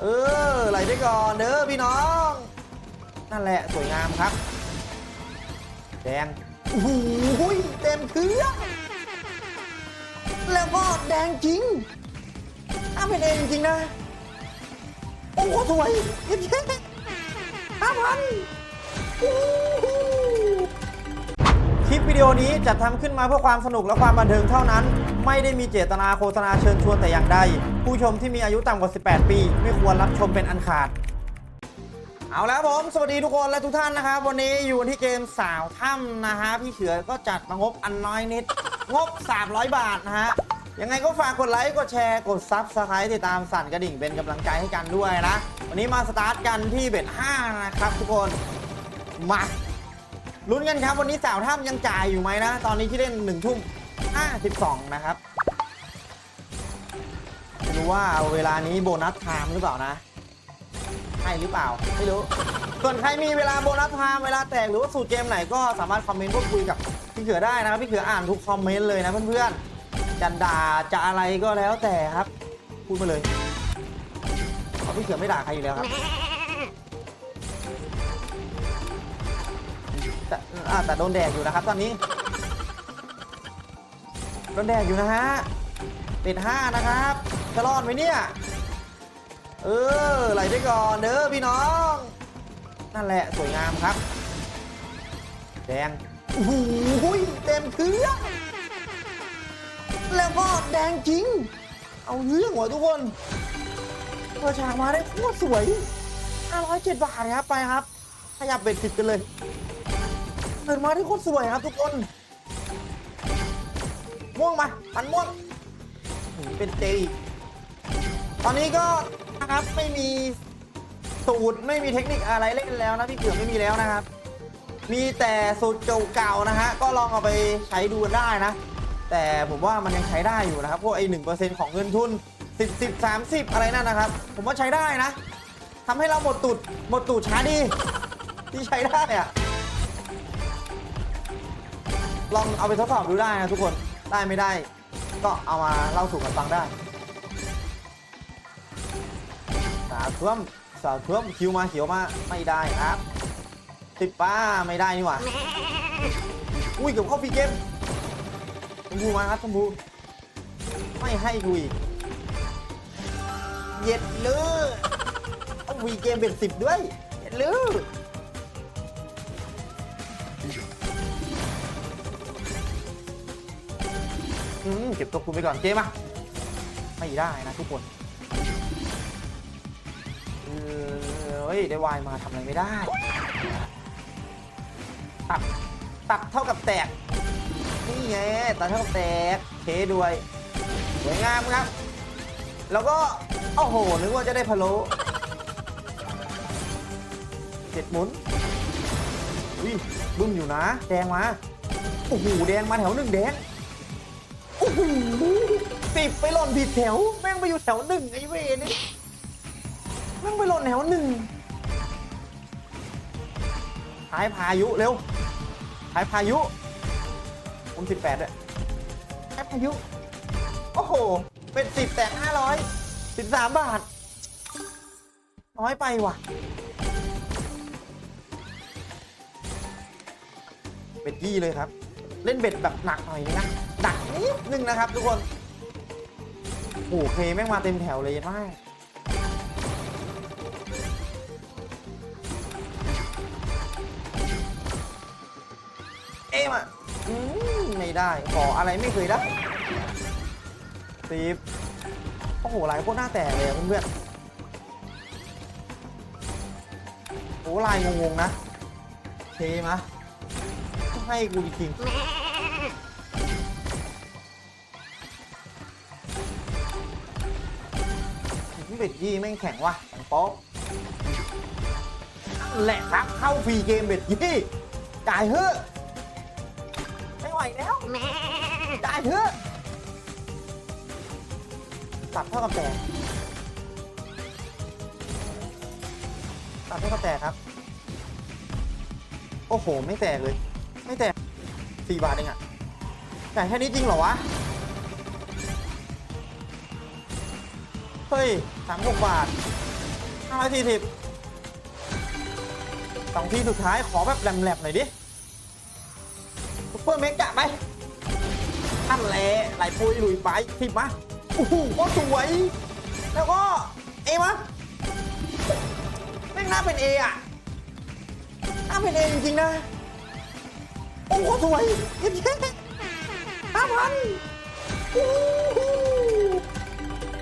เออไหลไปก่อนเด้อพี่น้อง นั่นแหละสวยงามครับ แดงโอ้โหเต็มเครื่องแล้วก็แดงจริงอ้าวเป็นเองจริงนะ โอ้โหสวยเย้ห้าพันคลิปวิดีโอนี้จัดทำขึ้นมาเพื่อความสนุกและความบันเทิงเท่านั้น ไม่ได้มีเจตนาโฆษณาเชิญชวนแต่อย่างใด ผู้ชมที่มีอายุต่ำกว่า 18 ปี ไม่ควรรับชมเป็นอันขาด เอาแล้วผม สวัสดีทุกคนและทุกท่านนะครับ วันนี้อยู่ที่เกมสาวถ้ำนะฮะ พี่เขือก็จัดมางบอันน้อยนิด งบ 300 บาทนะฮะ ยังไงก็ฝากกดไลค์ กดแชร์ กดซับสไครต์ติดตามสั่นกระดิ่งเป็นกำลังใจให้กันด้วยนะ วันนี้มาสตาร์ทกันที่เบ็ด5นะครับทุกคน มาลุ้นกันครับวันนี้สาวถ้ำยังจ่ายอยู่ไหมนะ ตอนนี้ที่เล่น1ทุ่ม 52 นะครับไม่รู้ว่าเวลานี้โบนัสไทม์หรือเปล่านะใช่หรือเปล่า ไม่รู้ ส่วนใครมีเวลาโบนัสไทม์เวลาแตกหรือว่าสูตรเกมไหนก็สามารถคอมเมนต์พูดคุยกับพี่เขือได้นะครับพี่เขืออ่านทุกคอมเมนต์เลยนะเพื่อนๆจะด่าจะอะไรก็แล้วแต่ครับ พูดมาเลยเพราพี่เขือไม่ด่าใครอยู่แล้วครับแต่อ่าแต่โดนแดกอยู่นะครับตอนนี้ โดนแดกอยู่นะฮะติดห้านะครับจะรอดไหมเนี่ย เออไหลไปก่อนเด้อพี่น้อง นั่นแหละสวยงามครับ แดงโอ้โหเต็มเครื่องแล้วก็แดงจริง เอาเรื่องหัวทุกคนเปิดฉากมาได้โคตรสวย 507 บาทครับไปครับ ขยับเบ็ดสิบกันเลยเปิดมาได้โคตรสวยครับทุกคน ม่วงมาปันม่วงเป็นเจอีกตอนนี้ก็นะครับไม่มีสูตรไม่มีเทคนิคอะไรเล่นแล้วนะพี่เกือไม่มีแล้วนะครับ มีแต่สูตรเก่าๆนะฮะก็ลองเอาไปใช้ดูได้นะ แต่ผมว่ามันยังใช้ได้อยู่นะครับพวกไอ้หนึ่งเปอร์เซ็นต์ของเงินทุนสิบสิบสามสิบอะไรนั่นนะครับ ผมว่าใช้ได้นะทำให้เราหมดตูดหมดตูดช้าดีที่ใช้ได้อะลองเอาไปทดสอบดูได้นะทุกคน ได้ไม่ได้ ก็เอามาเล่าสู่กันฟังได้ สาวท่วมสาวท่วมคิวมาเขียวมาไม่ได้ครับติดป้าไม่ได้นี่หว่าอุ้ยเกือบเข้าฟรีเกมชมพูมาครับชมพูไม่ให้กูอีกเย็ดลือเอาฟรีเกมเป็นสิบด้วย เย็ดลือ อืมเก็บตัวคุณไปก่อนเจมาไม่ได้นะทุกคนเออเฮ้ยได้วายมาทำอะไรไม่ได้ ตับ ตับเท่ากับแตก นี่ไงตับเท่ากับแตกเทด้วยสวยงามครับ แล้วก็ โอ้โห นึกว่าจะได้พะโล้เจ็ดหมุนอุ้ยบึ้มอยู่นะ แดงมา โอ้โห แดงมาแถวหนึ่งแดง สิบไปหล่นผิดแถว แม่งไปอยู่แถวหนึ่งไอ้เวนี่แม่งไปหล่นแถวหนึ่งท้ายพายุเร็วท้ายพายุผมสิบแปดด้วยท้ายพายุ โอ้โห เป็นสิบแตกห้าร้อยสิบสามบาท น้อยไปว่ะ เบ็ดยี่เลยครับ เล่นเบ็ดแบบหนักหน่อยนะหนัก นิดนึงนะครับทุกคนโอ้โหเคแม่งมาเต็มแถวเลยมากเอ็มอะอืมไม่ได้ ขออะไรไม่เคยได้สิบโอ้โหลายโคตรหน้าแตกเลยอะเพื่อนโอ้ลายงงๆนะเทมาให้กูจริง เบ็ดยี่แม่งแข็งว่ะแข็งโป๊ะแหละครับเข้าฟรีเกมเบ็ดยี่จ่ายเถอไม่ไหวแล้วได้เถอตัดเท่ากับแตกตัดเท่ากับแตกครับ โอ้โห ไม่แตกเลย ไม่แตกสี่บาทเองอะแต่แค่นี้จริงเหรอวะ เฮ้ยสามหกบาท540สองทีสุดท้ายขอแบบแหลมๆหน่อยดิซุปเปอร์เมกะไปท่านแหละไหลปุยหลุยไปสิบมาโอ้โหโคตรสวย แล้วก็เอมาแม่งน่าเป็นเออะน่าเป็นเอจริงๆนะ โอ้โหสวยเย้ห้าพัน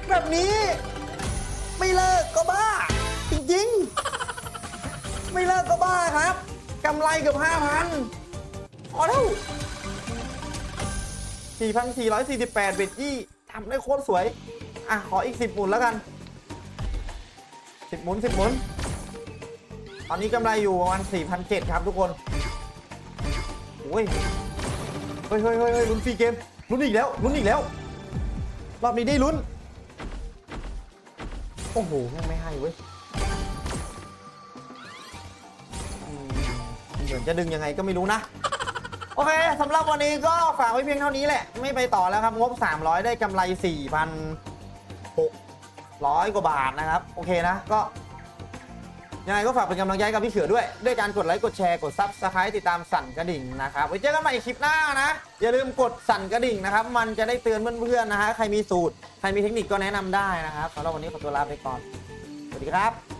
แบบนี้ ไม่เลิกก็บ้า จริงๆ ไม่เลิกก็บ้าครับกำไรเกือบห้าพันพอแล้ว4,448เบ็ดยี่ทำได้โคตรสวย อะ ขออีก10หมุนแล้วกัน10หมุน10หมุน ตอนนี้กำไรอยู่ประมาณ4,700ครับทุกคนโอ้ยเฮ้ยเฮ้ยเฮ้ยเฮ้ยลุ้นฟรีเกมลุ้นอีกแล้วลุ้นอีกแล้ว รอบนี้ได้ลุ้น โอ้โหแม่งไม่ให้เว้ยอืมเหมือนจะดึงยังไงก็ไม่รู้นะ โอเคสำหรับวันนี้ก็ฝากไว้เพียงเท่านี้แหละ ไม่ไปต่อแล้วครับ งบ 300 ได้กำไร 4,600 กว่าบาทนะครับ โอเคนะก็ ยังไงก็ฝากเป็นกำลังใจให้กับพี่เขือด้วย ด้วยการกดไลค์กดแชร์กดซับสไครต์ติดตามสั่นกระดิ่งนะครับไว้เจอกันใหม่คลิปหน้านะ อย่าลืมกดสั่นกระดิ่งนะครับ มันจะได้เตือนเพื่อนๆนะฮะใครมีสูตร ใครมีเทคนิคก็แนะนำได้นะครับสำหรับวันนี้ขอตัวลาไปก่อน สวัสดีครับ